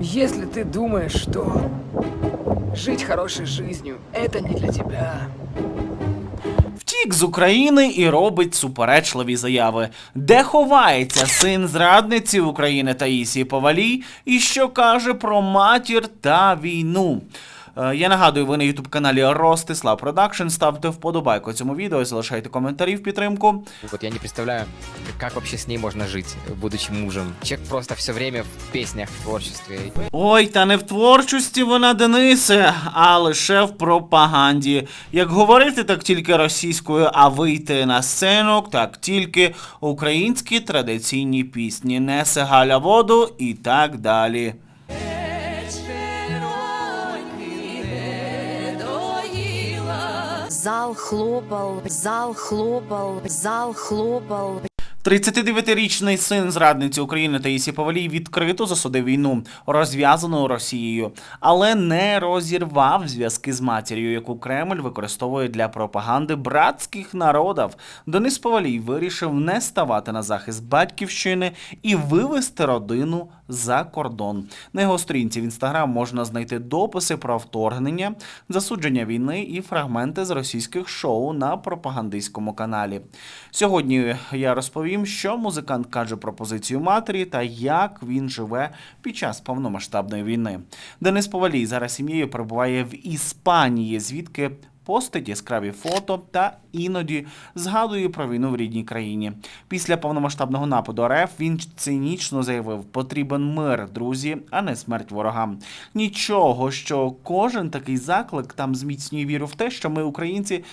Если ты думаешь, что жить хорошей жизнью это не для тебя, Втік з України і робить суперечливі заяви. Де ховається син зрадниці України Таїсії Повалій і що каже про матір та війну? Е, Я нагадую, ви на ютуб каналі Ростислав Продакшн. Ставте вподобайку цьому відео, залишайте коментарі в підтримку. Вот я не представляю, как вообще с ней можно жить, будучи мужем. Человек просто все время в песнях, в творчестве. Ой, та не в творчості вона Денисе, а лише в пропаганді. Як говорити, так тільки російською, а вийти на сцену, так тільки українські традиційні пісні. Несе Галя воду і так далі. Зал хлопал, зал хлопал, зал хлопал. 39-річний син зрадниці України Таїсі Повалій відкрито засудив війну, розв'язану Росією, але не розірвав зв'язки з матір'ю, яку Кремль використовує для пропаганди братських народів. Денис Повалій вирішив не ставати на захист батьківщини і вивести родину за кордон. На його сторінці в інстаграм можна знайти дописи про вторгнення, засудження війни і фрагменти з російських шоу на пропагандистському каналі. Сьогодні я розповім, що музикант каже про позицію матері та як він живе під час повномасштабної війни. Денис Повалій зараз сім'єю перебуває в Іспанії, звідки постить яскраві фото та іноді згадує про війну в рідній країні. Після повномасштабного нападу РФ він цинічно заявив: потрібен мир, друзі, а не смерть ворогам. Нічого, що кожен такий заклик там зміцнює віру в те, що ми, українці,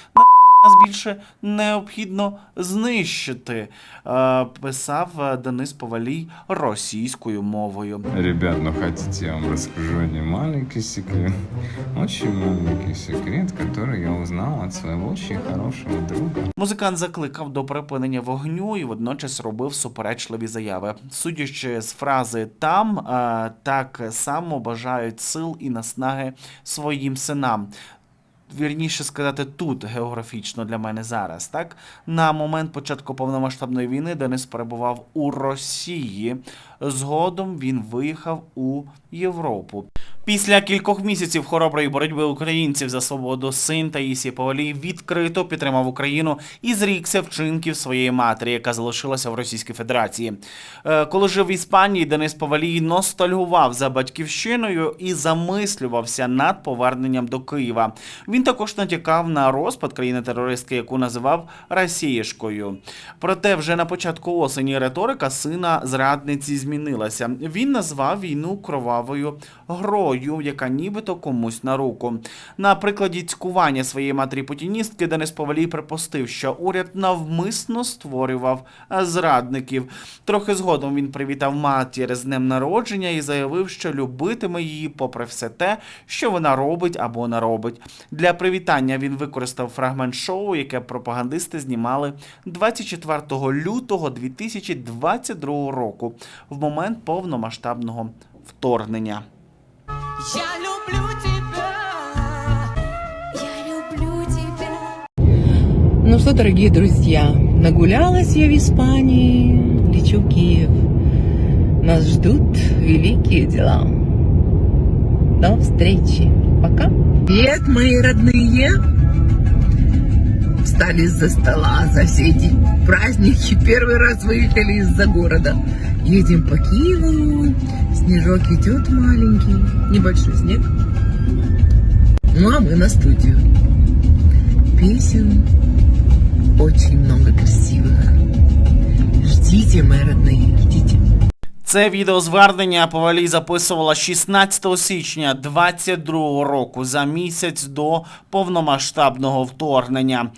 більше необхідно знищити, е, писав е, Денис Повалій російською мовою. Ребят, ну хотите, я вам расскажу один маленький секрет. Очень маленький секрет, который я узнал от своего очень хорошего друга. Музикант закликав до припинення вогню і водночас робив суперечливі заяви. Судячи з фрази там, е, так само бажають сил і наснаги своїм синам. Вірніше сказати, тут географічно для мене зараз. Так на момент початку повномасштабної війни Денис перебував у Росії. Згодом він виїхав у Європу. Після кількох місяців хороброї боротьби українців за свободу син Таїсії Повалій відкрито підтримав Україну і зрікся вчинків своєї матері, яка залишилася в Російській Федерації. Е, Коли жив в Іспанії, Денис Повалій ностальгував за батьківщиною і замислювався над поверненням до Києва. Він також натякав на розпад країни-терористки, яку називав Росієшкою. Проте вже на початку осені риторика сина зрадниці змінилася. Він назвав війну кровавою грою, яка нібито комусь на руку. На прикладі цькування своєї матері путіністки Денис Повалій припустив, що уряд навмисно створював зрадників. Трохи згодом він привітав матір з днем народження і заявив, що любитиме її попри все те, що вона робить або не робить. Для привітання він використав фрагмент шоу, яке пропагандисти знімали 24 лютого 2022 року, в момент повномасштабного вторгнення. Я люблю тебя. Я люблю тебя. Ну что, дорогие друзья, нагулялась я в Испании, лечу в Киев. Нас ждут великие дела. До встречи. Пока. Привет, мои родные. Встали из-за стола за все эти праздники. Первый раз выехали из-за города. Едем по Киеву. Снежок идет маленький. Небольшой снег. Ну а мы на студию. Песен очень много красивых. Ждите, мои родные, ждите. Це відеозвернення Повалій записувала 16 січня 22 року за місяць до повномасштабного вторгнення.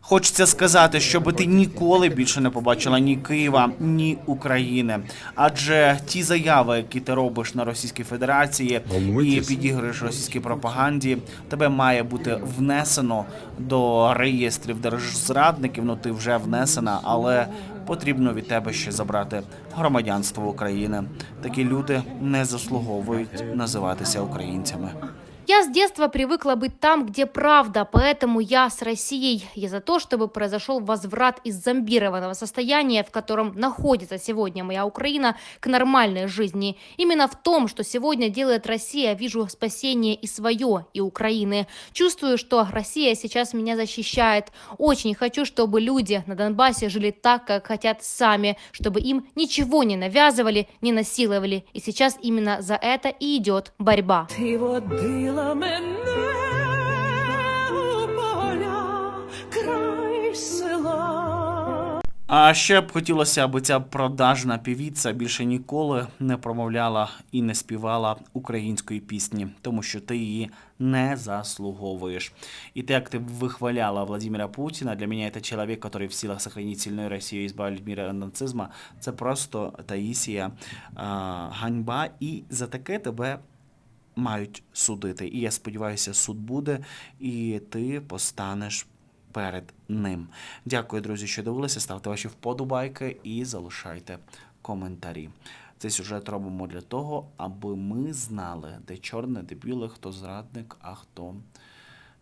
Хочеться сказати, щоб ти ніколи більше не побачила ні Києва, ні України. Адже ті заяви, які ти робиш на Російській Федерації і підігруєш російській пропаганді, тебе має бути внесено до реєстрів держзрадників. Ну ти вже внесена, але потрібно від тебе ще забрати громадянство України. Такі люди не заслуговують називатися українцями. Я с детства привыкла быть там, где правда, поэтому я с Россией. Я за то, чтобы произошел возврат из зомбированного состояния, в котором находится сегодня моя Украина, к нормальной жизни. Именно в том, что сегодня делает Россия, вижу спасение и свое, и Украины. Чувствую, что Россия сейчас меня защищает. Очень хочу, чтобы люди на Донбассе жили так, как хотят сами, чтобы им ничего не навязывали, не насиловали. И сейчас именно за это и идет борьба. Ти водила мене у поля, край села. А ще б хотілося, аби ця продажна півіця більше ніколи не промовляла і не співала української пісні, тому що ти її не заслуговуєш. І те, як ти вихваляла Владимира Путіна, для мене це чоловік, який в силах сохранить сильную Росію і збавити мир від нацизму, це просто Таїсія а, ганьба, і за таке тебе мають судити. І я сподіваюся, суд буде, і ти постанеш перед ним. Дякую, друзі, що дивилися. Ставте ваші вподобайки і залишайте коментарі. Цей сюжет робимо для того, аби ми знали, де чорне, де біле, хто зрадник, а хто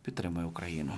підтримує Україну.